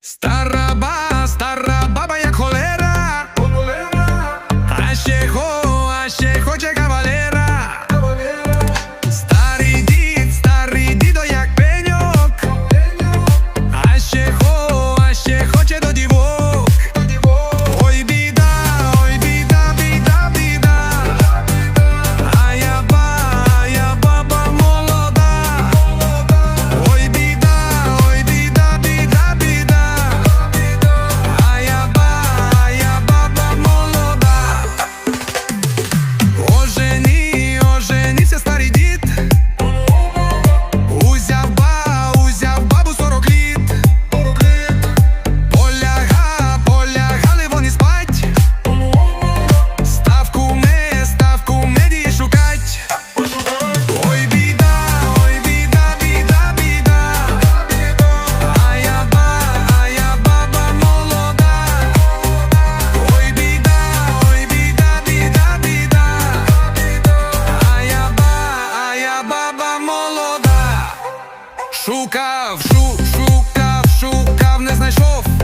Староба! шукав, шукав, шукав, не знайшов.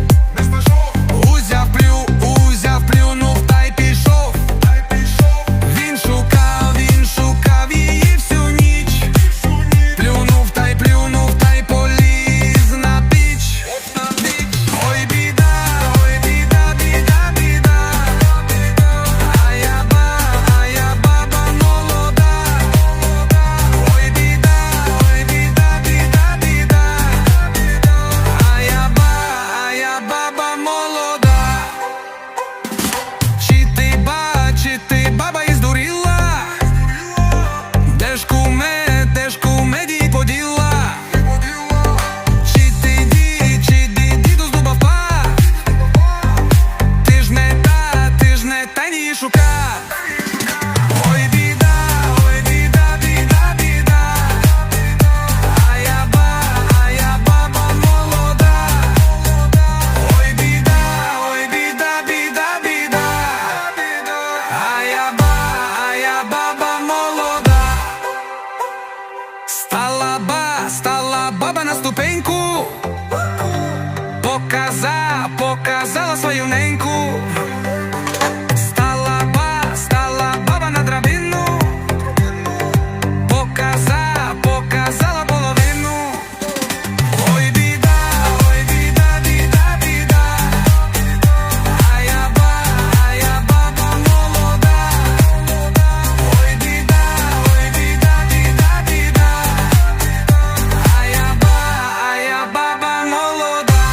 її шука. Ой, біда, ой, біда, біда, біда. А я ба, а я баба молода. Ой, біда, ой, біда, біда, біда. А я ба, а я баба молода. Стала ба, стала баба на ступеньку. Показа, показала свою не.